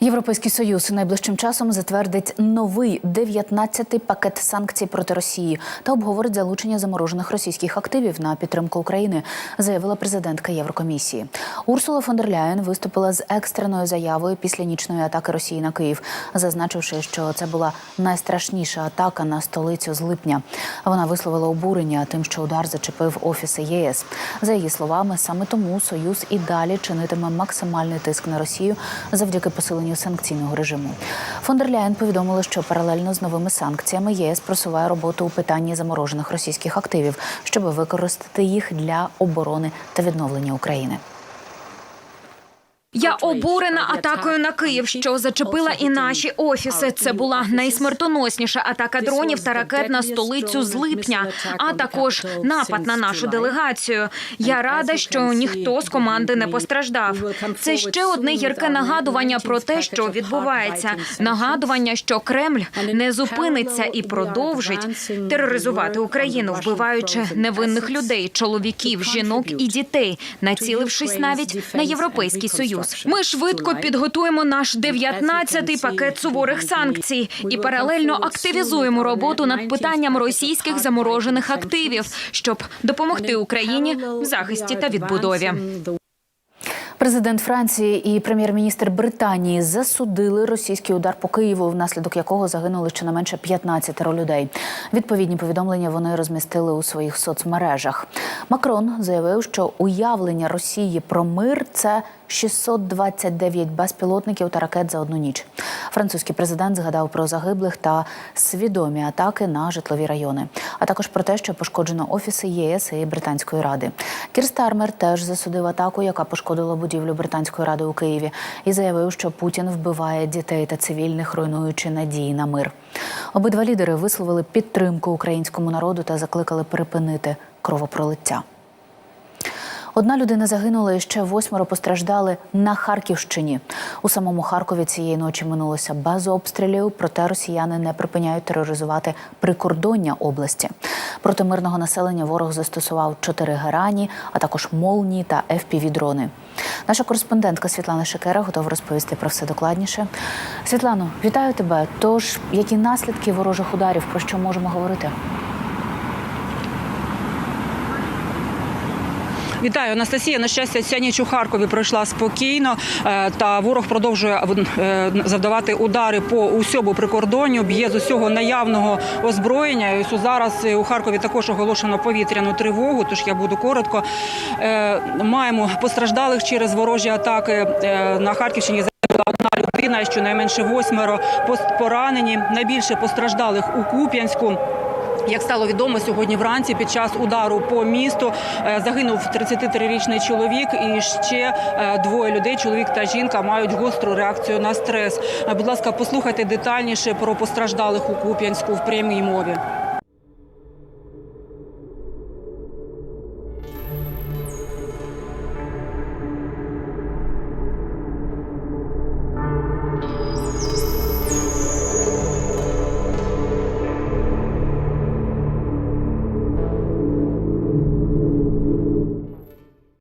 Європейський союз найближчим часом затвердить новий 19-й пакет санкцій проти Росії та обговорить залучення заморожених російських активів на підтримку України, заявила президентка Єврокомісії. Урсула фон дер Ляєн виступила з екстреною заявою після нічної атаки Росії на Київ, зазначивши, що це була найстрашніша атака на столицю з липня. Вона висловила обурення тим, що удар зачепив офіси ЄС. За її словами, саме тому союз і далі чинитиме максимальний тиск на Росію завдяки посиленню санкційного режиму. Фондерляєн повідомили, що паралельно з новими санкціями ЄС просуває роботу у питанні заморожених російських активів, щоб використати їх для оборони та відновлення України. Я обурена атакою на Київ, що зачепила і наші офіси. Це була найсмертоносніша атака дронів та ракет на столицю з липня, а також напад на нашу делегацію. Я рада, що ніхто з команди не постраждав. Це ще одне гірке нагадування про те, що відбувається. Нагадування, що Кремль не зупиниться і продовжить тероризувати Україну, вбиваючи невинних людей, чоловіків, жінок і дітей, націлившись навіть на європейський союз. Ми швидко підготуємо наш 19-й пакет суворих санкцій і паралельно активізуємо роботу над питанням російських заморожених активів, щоб допомогти Україні в захисті та відбудові. Президент Франції і прем'єр-міністр Британії засудили російський удар по Києву, внаслідок якого загинули щонайменше 15 людей. Відповідні повідомлення вони розмістили у своїх соцмережах. Макрон заявив, що уявлення Росії про мир це 629 безпілотників та ракет за одну ніч. Французький президент згадав про загиблих та свідомі атаки на житлові райони, а також про те, що пошкоджено офіси ЄС і Британської ради. Кір Стармер теж засудив атаку, яка пошкодила будівлю Британської ради у Києві, і заявив, що Путін вбиває дітей та цивільних, руйнуючи надії на мир. Обидва лідери висловили підтримку українському народу та закликали припинити кровопролиття. Одна людина загинула і ще восьмеро постраждали на Харківщині. У самому Харкові цієї ночі минулося без обстрілів, проте росіяни не припиняють тероризувати прикордоння області. Проти мирного населення ворог застосував чотири герані, а також молні та ФПВ-дрони. Наша кореспондентка Світлана Шекера готова розповісти про все докладніше. Світлано, вітаю тебе. Тож, які наслідки ворожих ударів, про що можемо говорити? Вітаю, Анастасія. На щастя, ця ніч у Харкові пройшла спокійно, е, та ворог продовжує е, завдавати удари по усьому прикордонню, б'є з усього наявного озброєння. Ось зараз у Харкові також оголошено повітряну тривогу. Тож я буду коротко. Е, Маємо постраждалих через ворожі атаки на Харківщині. Одна людина, щонайменше восьмеро поранені. Найбільше постраждалих у Куп'янську. Як стало відомо сьогодні вранці, під час удару по місту е, загинув 33-річний чоловік, і ще е, двоє людей, чоловік та жінка, мають гостру реакцію на стрес. Е, Будь ласка, послухайте детальніше про постраждалих у Куп'янську в прямій мові.